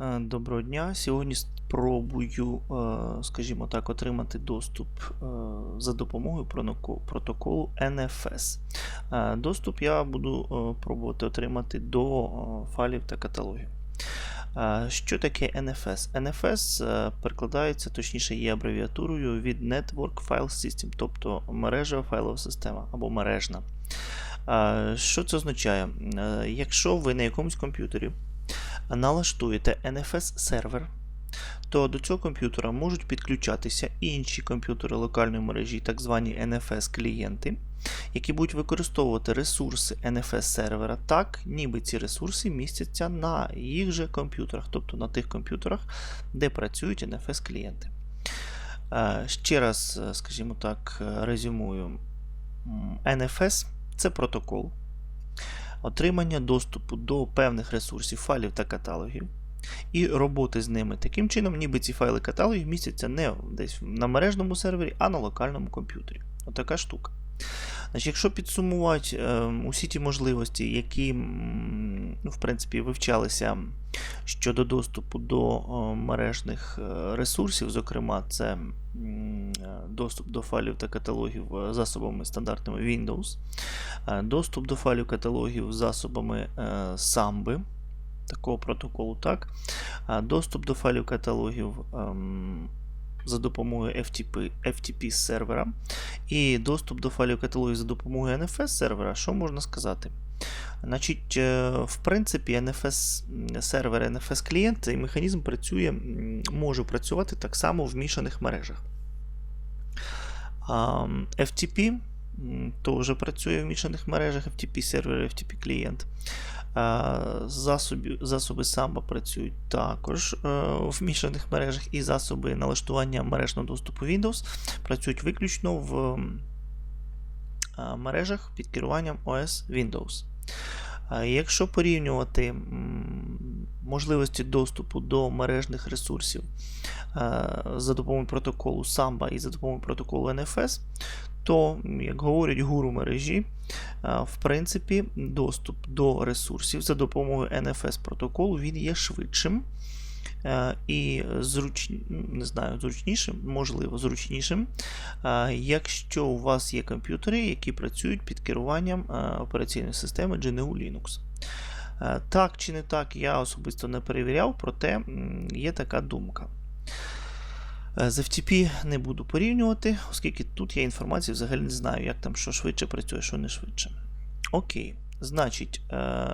Е, Доброго дня. Сьогодні спробую, е, скажімо так, отримати доступ е, за допомогою протоколу NFS. Доступ я буду пробувати отримати до файлів та каталогів. Що таке NFS? NFS перекладається, точніше, є абревіатурою від Network File System, тобто мережева файлова система або мережна. Що це означає? Якщо ви на якомусь комп'ютері налаштуєте NFS-сервер, то до цього комп'ютера можуть підключатися інші комп'ютери локальної мережі, так звані NFS-клієнти, які будуть використовувати ресурси NFS-сервера так, ніби ці ресурси містяться на їх же комп'ютерах, тобто на тих комп'ютерах, де працюють NFS-клієнти. Е, Ще раз, е, скажімо так, е, резюмую. NFS це протокол, отримання доступу до певних ресурсів, файлів та каталогів, і роботи з ними таким чином, ніби ці файли каталогів містяться не десь на мережному сервері, а на локальному комп'ютері. Отака штука. Значить, Якщо підсумувати е, усі ті можливості, які ну, в принципі, вивчалися щодо доступу до е, мережних е, ресурсів, зокрема, це доступ до файлів та каталогів е, засобами стандартними Windows, е, доступ до файлів каталогів засобами е, Samba, такого протоколу, так, доступ до файлів каталогів ем, за допомогою FTP, FTP сервера і доступ до файлів каталогів за допомогою NFS сервера, що можна сказати? Значить, е, в принципі, NFS сервер, NFS клієнт, цей механізм працює, може працювати так само в мішаних мережах. FTP теж працює в мішаних мережах, FTP сервер, FTP клієнт. Засоби, засоби Samba працюють також е, в мішаних мережах, і засоби налаштування мережного доступу Windows працюють виключно в мережах під керуванням OS Windows. Якщо порівнювати можливості доступу до мережних ресурсів е, за допомогою протоколу Samba і за допомогою протоколу NFS, то, як говорять гуру мережі, е, в принципі, доступ до ресурсів за допомогою NFS протоколу він є швидшим і зруч... не знаю, зручнішим, можливо, зручнішим, е, якщо у вас є комп'ютери, які працюють під керуванням е, операційної системи GNU Linux. Е, Так чи не так, я особисто не перевіряв, проте є така думка. Е, З FTP не буду порівнювати, оскільки тут я інформації взагалі не знаю, як там що швидше працює, що не швидше. Окей. Значить, е,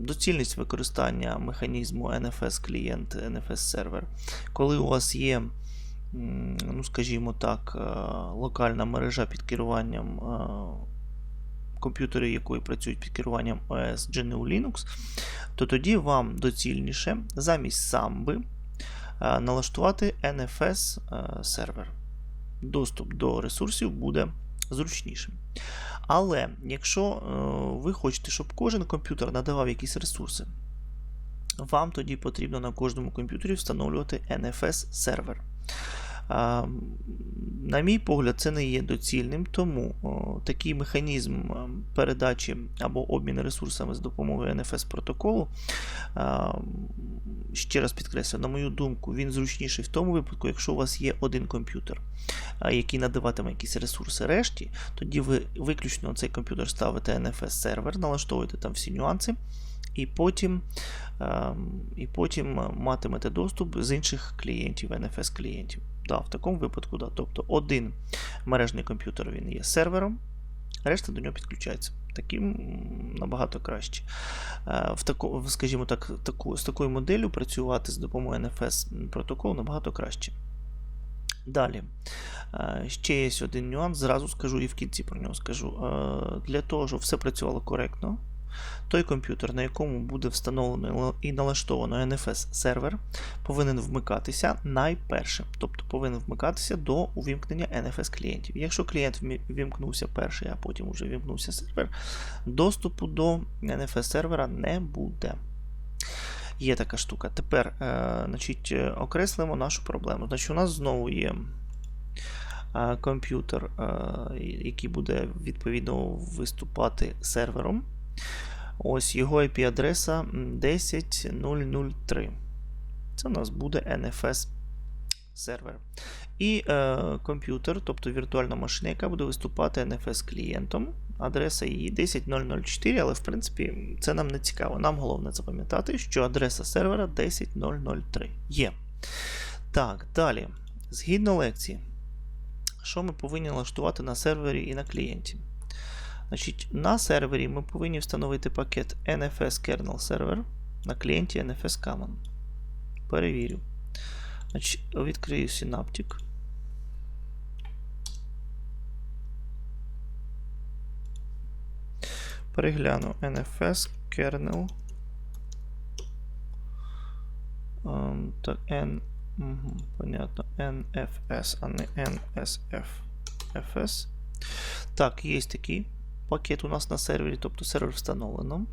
доцільність використання механізму NFS клієнт, NFS сервер, коли у вас є, ну скажімо так, е, локальна мережа під керуванням е, комп'ютери, якої працюють під керуванням OS GNU Linux, то тоді вам доцільніше замість Samba е, налаштувати NFS е, сервер. Доступ до ресурсів буде зручнішим. Але якщо е, ви хочете, щоб кожен комп'ютер надавав якісь ресурси, вам тоді потрібно на кожному комп'ютері встановлювати NFS сервер. На мій погляд, це не є доцільним, тому такий механізм передачі або обміну ресурсами з допомогою NFS протоколу, ще раз підкреслю, на мою думку, він зручніший в тому випадку, якщо у вас є один комп'ютер, який надаватиме якісь ресурси решті, тоді ви виключно цей комп'ютер ставите NFS сервер, налаштовуєте там всі нюанси, і потім, і потім матимете доступ з інших клієнтів, NFS клієнтів. Да, в такому випадку, да. Тобто один мережний комп'ютер він є сервером, решта до нього підключається. Таким набагато краще. Е, В тако, в, скажімо так, таку, з такою моделлю працювати з допомогою NFS протоколу набагато краще. Далі. Е, Ще є один нюанс, зразу скажу і в кінці про нього скажу. Е, Для того, щоб все працювало коректно, той комп'ютер, на якому буде встановлено і налаштовано NFS сервер, повинен вмикатися найперше. Тобто повинен вмикатися до увімкнення NFS клієнтів. Якщо клієнт вімкнувся перший, а потім вже вімкнувся сервер, доступу до NFS сервера не буде. Є така штука. Тепер е, значить, окреслимо нашу проблему. Значить, у нас знову є е, комп'ютер, е, який буде відповідно виступати сервером. Ось його IP-адреса 10003. Це у нас буде NFS сервер. І е, комп'ютер, тобто віртуальна машина, яка буде виступати NFS клієнтом. Адреса її 10004, але в принципі це нам не цікаво. Нам головне запам'ятати, що адреса сервера 10003 є. Так, далі. Згідно лекції, що ми повинні налаштувати на сервері і на клієнті? Значить, На сервері ми повинні встановити пакет NFS Kernel Server на клієнті NFS Common. Перевірю. Значить, відкрию Synaptic. Перегляну NFS kernel. Ем, так, N. Угу, понятно. NFS, а не NSF. FS. Так, є такий пакет у нас на сервері, тобто сервер встановлено.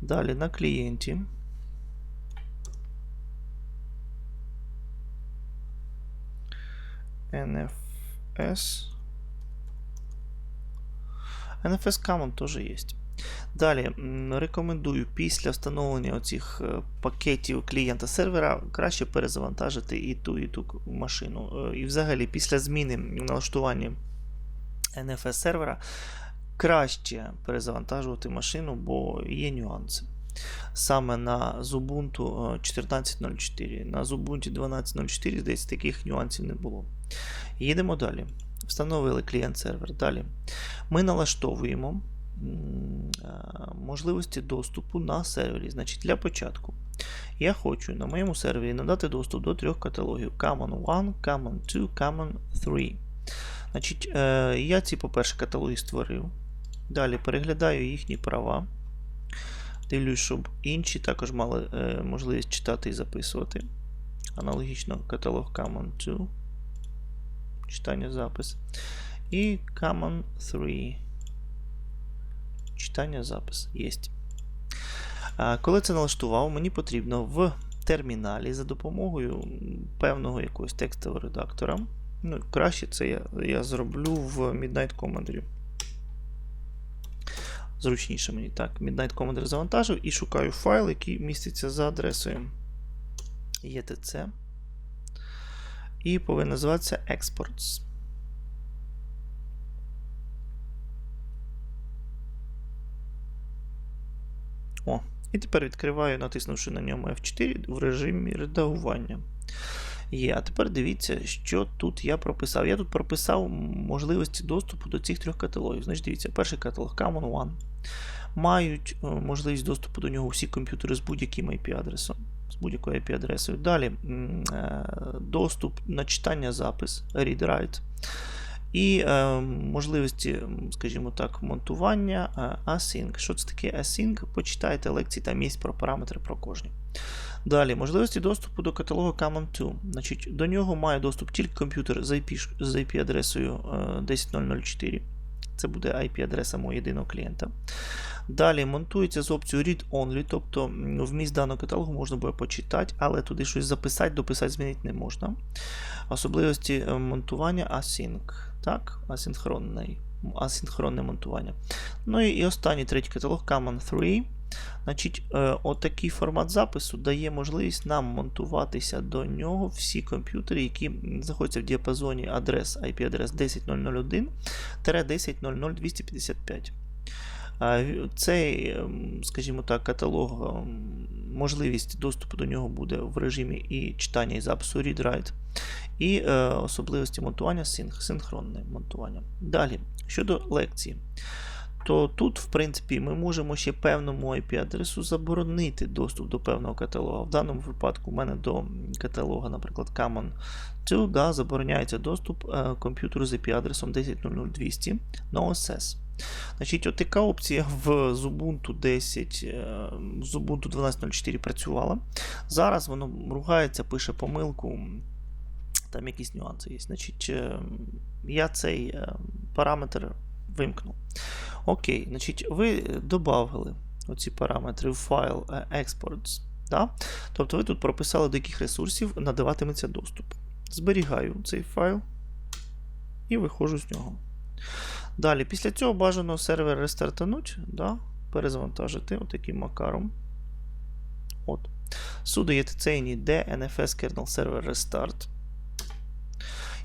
Далі на клієнті. NFS. NFS Common теж є. Далі рекомендую після встановлення оцих е, пакетів клієнта сервера краще перезавантажити і ту, і ту машину. Е, І взагалі після зміни в налаштуванні NFS сервера краще перезавантажувати машину, бо є нюанси. Саме на Ubuntu е, 14.04. На Ubuntu 12.04, здається, таких нюансів не було. Їдемо далі. Встановили клієнт-сервер. Далі. Ми налаштовуємо е, можливості доступу на сервері. Значить, для початку я хочу на моєму сервері надати доступ до трьох каталогів: Common 1, Common 2, Common 3. Значить, е, я ці, по-перше, каталоги створив. Далі переглядаю їхні права. Дивлюсь, щоб інші також мали е, можливість читати і записувати. Аналогічно каталог Common 2. Читання запис. І Common 3. Читання запис. Єсть. А, Коли це налаштував, мені потрібно в терміналі за допомогою певного якогось текстового редактора. Ну, краще це я, я зроблю в Midnight Commander. Зручніше мені так. Midnight Commander завантажив і шукаю файл, який міститься за адресою ETC. І повинен називатися Exports. О, і тепер відкриваю, натиснувши на ньому F4 в режимі редагування. Є, а тепер дивіться, що тут я прописав. Я тут прописав можливості доступу до цих трьох каталогів. Значить, дивіться, перший каталог Common One. Мають е, можливість доступу до нього всі комп'ютери з будь-яким IP-адресом. З будь-якою IP-адресою. Далі е, доступ на читання запис, read-write. І е, можливості, скажімо так, монтування е, async. Що це таке async? Почитайте лекції, там є про параметри про кожні. Далі, можливості доступу до каталогу Common 2. Значить, До нього має доступ тільки комп'ютер з IP, IP-адресою е, 10004. Це буде IP-адреса мого єдиного клієнта. Далі монтується з опцією Read Only, тобто вміст даного каталогу можна буде почитати, але туди щось записати, дописати, змінити не можна. Особливості е, монтування Async. Так, асинхронний, асинхронне монтування. Ну і останній третій каталог Common 3. Значить, е, отакий формат запису дає можливість нам монтуватися до нього всі комп'ютери, які знаходяться в діапазоні адрес IP-адрес 10.001-10.00.255. Е, Цей, ем, скажімо так, каталог, ем, можливість доступу до нього буде в режимі і читання і запису read-write, і е, особливості монтування синх, синхронне монтування. Далі, щодо лекції, то тут, в принципі, ми можемо ще певному IP-адресу заборонити доступ до певного каталога. В даному випадку у мене до каталога, наприклад, Common 2, да, забороняється доступ е, комп'ютеру з IP-адресом 10.00200 на OSS. Значить, от така опція в Ubuntu 10, е, з Ubuntu 12.04 працювала. Зараз воно ругається, пише помилку. Там якісь нюанси є. Значить, е, я цей е, параметр вимкну. Окей, значить, ви додали оці параметри в файл е, exports. Да? Тобто ви тут прописали, до яких ресурсів надаватиметься доступ. Зберігаю цей файл і виходжу з нього. Далі, після цього бажано сервер рестартануть, да, перезавантажити отаким макаром. От. sudo etc d nfs kernel server restart.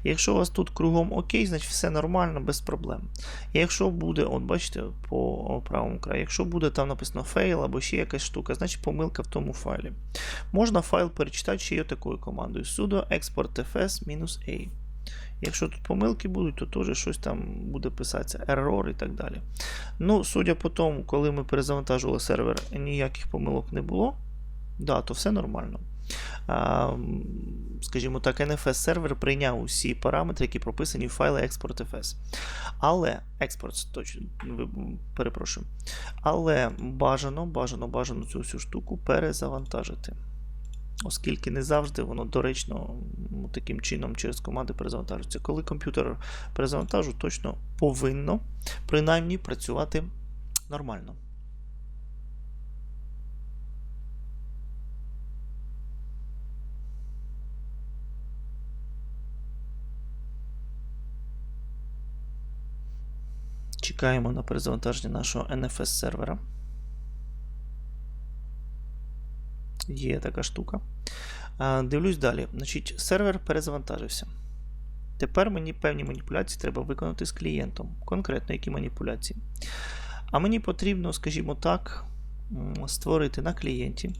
Якщо у вас тут кругом окей, значить все нормально, без проблем. Якщо буде, от бачите, по правому краю, якщо буде там написано fail або ще якась штука, значить помилка в тому файлі. Можна файл перечитати ще й такою командою: sudo export fs-a. Якщо тут помилки будуть, то теж щось там буде писатися, error і так далі. Ну, судя по тому, коли ми перезавантажували сервер, ніяких помилок не було, да, то все нормально. Скажімо так, NFS сервер прийняв усі параметри, які прописані в файлі export.fs. Але експорт точно перепрошую. Але бажано, бажано, бажано цю всю штуку перезавантажити. Оскільки не завжди воно доречно таким чином через команди перезавантажується. Коли комп'ютер перезавантажу, точно повинно принаймні працювати нормально. Чекаємо на перезавантаження нашого NFS сервера. Є така штука. Дивлюсь далі. Значить, Сервер перезавантажився. Тепер мені певні маніпуляції треба виконати з клієнтом. Конкретно, які маніпуляції. А мені потрібно, скажімо так, створити на клієнті.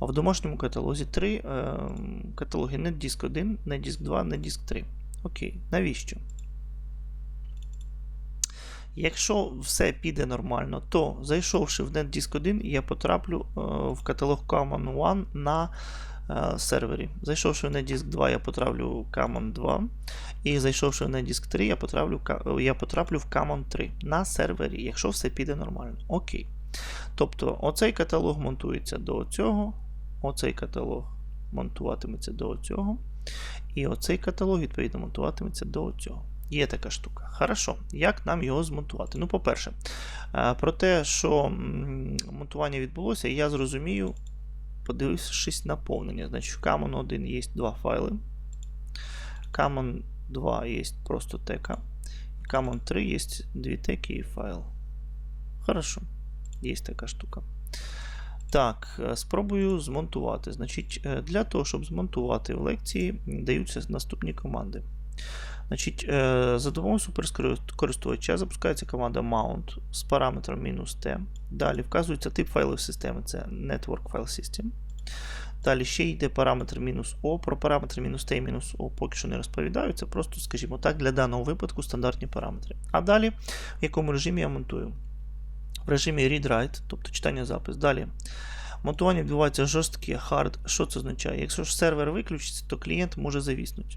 В домашньому каталозі три е, каталоги NetDisk 1, NetDisk 2, NetDisk 3. Окей, навіщо? Якщо все піде нормально, то зайшовши в NetDisk 1, я потраплю е, в каталог Common One на е, сервері. Зайшовши в NetDisk 2, я потраплю в Common 2. І зайшовши в NetDisk 3, я потраплю, я потраплю в Common 3 на сервері, якщо все піде нормально. Окей. Тобто, оцей каталог монтується до цього, оцей каталог монтуватиметься до цього. І оцей каталог, відповідно, монтуватиметься до цього. Є така штука. Хорошо, як нам його змонтувати? Ну, по-перше, е, про те, що монтування відбулося, я зрозумію, подивившись наповнення. Значить, в Common 1 є два файли. Common 2 є просто тека. Common 3 є дві теки і файл. Хорошо, є така штука. Так, е, спробую змонтувати. Значить, е, Для того, щоб змонтувати в лекції, даються наступні команди. Значить, е, За допомогою суперкористувача запускається команда mount з параметром "-t". Далі вказується тип файлів системи, це Network File System. Далі ще йде параметр "-o. Про параметри "-t" і "-o поки що не розповідаю. Це просто, скажімо так, для даного випадку стандартні параметри. А далі, в якому режимі я монтую? В режимі read-write, тобто читання-запис. Далі. Монтування відбувається жорстке, hard. Що це означає? Якщо ж сервер виключиться, то клієнт може завіснути.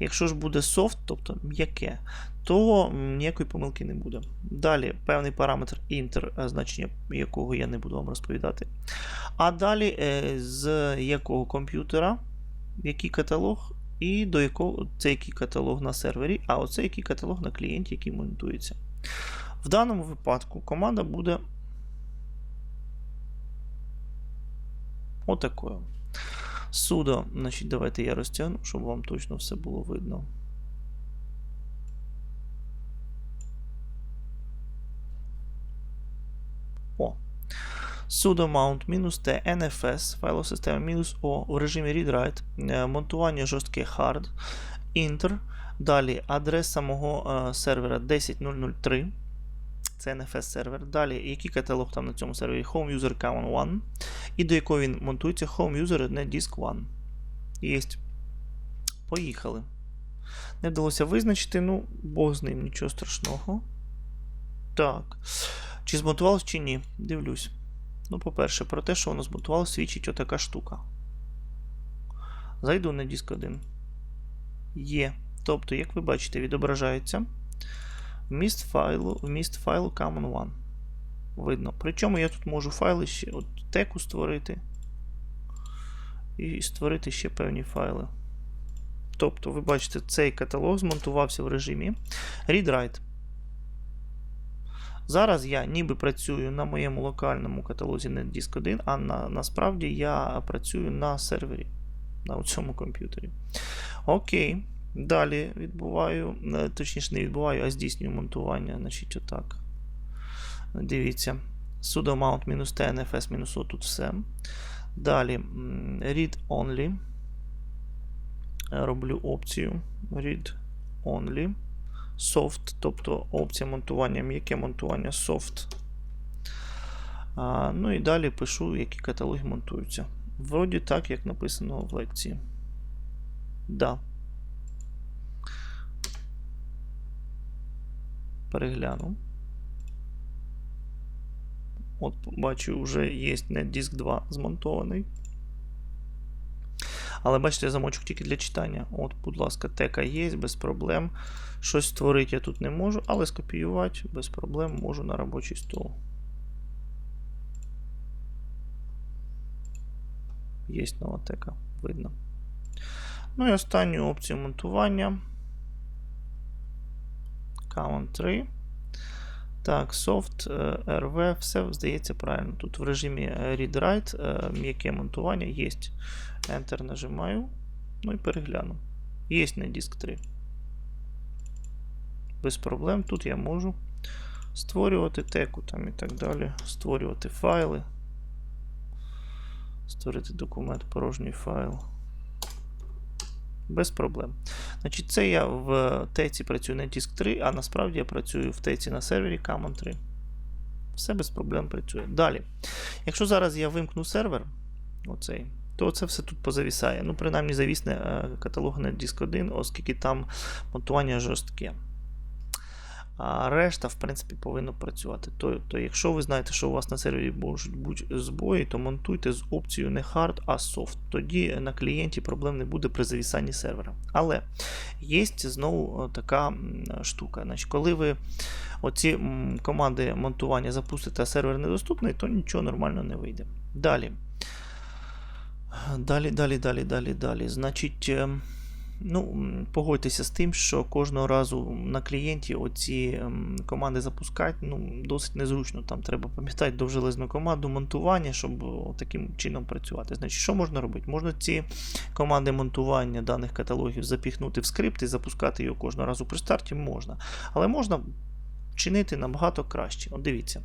Якщо ж буде софт, тобто м'яке, то ніякої помилки не буде. Далі певний параметр інтер, е, значення якого я не буду вам розповідати. А далі е, з якого комп'ютера, який каталог, і до якого це який каталог на сервері, а оце який каталог на клієнті, який монтується. В даному випадку команда буде отакою. Судо, значить, давайте я розтягну, щоб вам точно все було видно. О. sudo mount -t nfs файлосистема мінус O в режимі read-write, е, монтування жорстке hard, enter. Далі адрес самого е, сервера 10003 це NFS сервер. Далі, який каталог там на цьому сервері? Home User Common 1. І до якого він монтується Home User на Disk 1. Єсть. Поїхали. Не вдалося визначити, ну, Бог з ним, нічого страшного. Так. Чи змонтувалось, чи ні? Дивлюсь. Ну, по-перше, про те, що воно змонтувалося, свідчить отака штука. Зайду на диск 1. Є. Тобто, як ви бачите, відображається. Вміст файлу вміст файлу Common One. Видно. Причому я тут можу файли ще от теку створити. І створити ще певні файли. Тобто, ви бачите, цей каталог змонтувався в режимі read-write. Зараз я ніби працюю на моєму локальному каталозі NetDisk 1, а на, насправді я працюю на сервері на цьому комп'ютері. Окей. Далі відбуваю, е, точніше, не відбуваю, а здійснюю монтування. Значить, отак. Дивіться. sudo mount -t, nfs -o, тут все. Далі read only. Роблю опцію read only. Soft, тобто опція монтування, м'яке монтування soft. А, ну і далі пишу, які каталоги монтуються. Вроді так, як написано в лекції. Да. Перегляну. От, бачу, вже є NetDisk 2 змонтований. Але бачите, замочок тільки для читання. От, будь ласка, тека є, без проблем. Щось створити я тут не можу, але скопіювати без проблем можу на робочий стол. Є нова тека, видно. Ну і останню опцію монтування. Command 3. Так, soft, е, RV, все здається правильно. Тут в режимі е, read-write е, м'яке монтування є. Enter нажимаю. Ну і перегляну. Є на диск 3. Без проблем. Тут я можу створювати теку там і так далі. Створювати файли. Створити документ, порожній файл. Без проблем. Значить, це я в теці працюю на диск 3, а насправді я працюю в теці на сервері Common 3. Все без проблем працює. Далі. Якщо зараз я вимкну сервер, оцей, то це все тут позавісає. Ну, принаймні, завісне е, каталог на диск 1, оскільки там монтування жорстке. А решта, в принципі, повинно працювати. То, то якщо ви знаєте, що у вас на сервері можуть бути збої, то монтуйте з опцією не hard, а soft. Тоді на клієнті проблем не буде при завісанні сервера. Але є знову така штука. Значить, Коли ви оці команди монтування запустите, а сервер недоступний, то нічого нормально не вийде. Далі. Далі, далі, далі, далі, далі. Значить. Ну, погодьтеся з тим, що кожного разу на клієнті оці команди запускати ну, досить незручно. Там треба пам'ятати довжелезну команду монтування, щоб таким чином працювати. Значить, що можна робити? Можна ці команди монтування даних каталогів запіхнути в скрипт і запускати його кожного разу при старті можна. Але можна чинити набагато краще. От дивіться.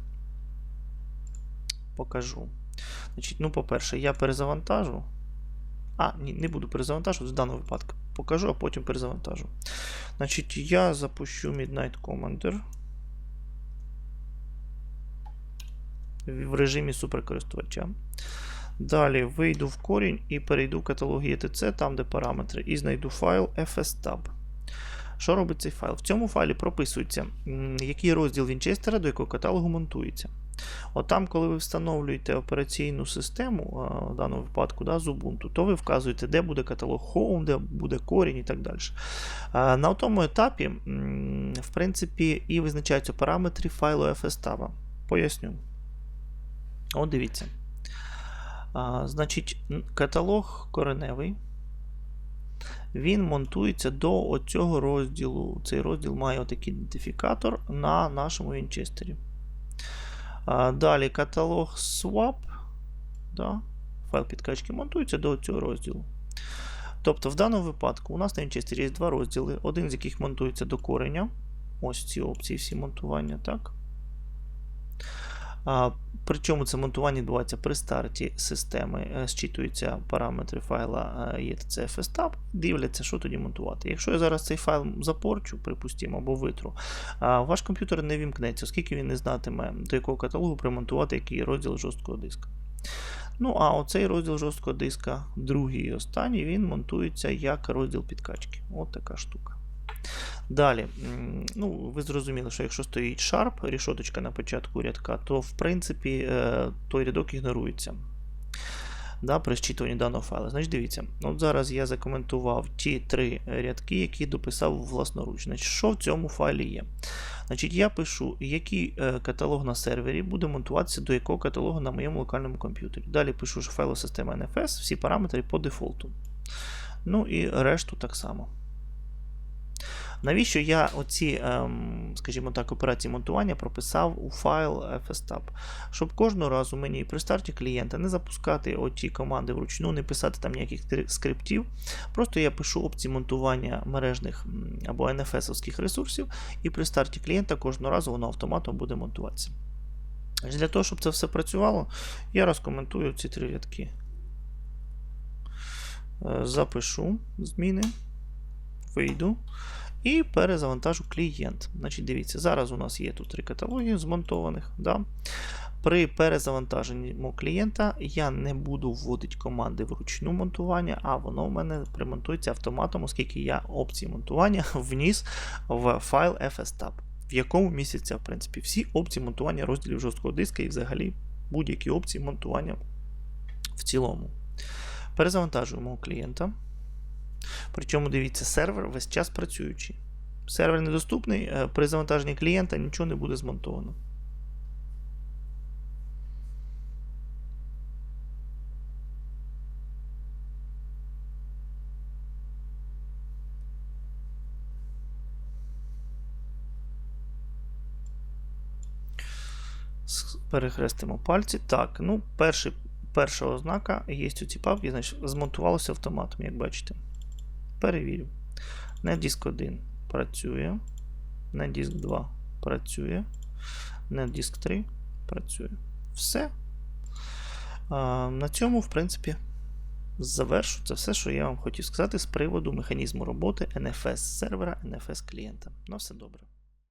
Покажу. Значить, ну, По-перше, я перезавантажу. А, ні, не буду перезавантажувати в даному випадку. Покажу, а потім перезавантажу. Значить, я запущу Midnight Commander в режимі суперкористувача. Далі вийду в корінь і перейду в каталог ETC, там де параметри, і знайду файл FSTab. Що робить цей файл? В цьому файлі прописується, який розділ Вінчестера до якого каталогу монтується. От там, коли ви встановлюєте операційну систему, в даному випадку да, з Ubuntu, то ви вказуєте, де буде каталог Home, де буде корінь і так далі. На тому етапі, в принципі, і визначаються параметри файлу FSTab. Поясню. От дивіться. Значить, каталог кореневий. Він монтується до цього розділу. Цей розділ має отакий ідентифікатор на нашому вінчестері. Далі каталог swap. Да, Файл підкачки монтується до цього розділу. Тобто, в даному випадку у нас на є два розділи, один з яких монтується до кореня. Ось ці опції всі монтування. так. Причому це монтування відбувається при старті системи, е, зчитуються параметри файла ETCFSTab, дивляться, що тоді монтувати. Якщо я зараз цей файл запорчу, припустимо, або витру, ваш комп'ютер не вімкнеться, оскільки він не знатиме, до якого каталогу примонтувати який розділ жорсткого диска. Ну, а оцей розділ жорсткого диска, другий і останній, він монтується як розділ підкачки. От така штука. Далі, ну, ви зрозуміли, що якщо стоїть Sharp, рішоточка на початку рядка, то в принципі е, той рядок ігнорується да, При зчитуванні даного файлу. Значить, дивіться, от зараз я закоментував ті три рядки, які дописав власноруч. Значить, Що в цьому файлі є? Значить, Я пишу, який е, каталог на сервері буде монтуватися до якого каталогу на моєму локальному комп'ютері. Далі пишу, що файлова система NFS, всі параметри по дефолту. Ну і решту так само. Навіщо я оці, ем, скажімо так, операції монтування прописав у файл FSTab? Щоб кожного разу мені при старті клієнта не запускати оті команди вручну, не писати там ніяких скриптів. Просто я пишу опції монтування мережних або NFS-овських ресурсів, і при старті клієнта кожного разу воно автоматом буде монтуватися. Для того, щоб це все працювало, я розкоментую ці три рядки. Е, Запишу зміни, вийду і перезавантажу клієнт. Значить, дивіться, зараз у нас є тут три каталоги змонтованих. Да? При перезавантаженні клієнта я не буду вводити команди вручну монтування, а воно в мене примонтується автоматом, оскільки я опції монтування вніс в файл FSTab, в якому містяться, в принципі, всі опції монтування розділів жорсткого диска і взагалі будь-які опції монтування в цілому. Перезавантажуємо клієнта. Причому дивіться, сервер весь час працюючий. Сервер недоступний, е, при завантаженні клієнта нічого не буде змонтовано. Перехрестимо пальці. Так, ну, перший, перша ознака є у цій папці, значить, змонтувалося автоматом, як бачите. Перевірю. NetDisk 1 працює. NetDisk 2 працює. NetDisk 3 працює. Все. А, на цьому, в принципі, завершу. Це все, що я вам хотів сказати з приводу механізму роботи NFS сервера, NFS клієнта. На все добре.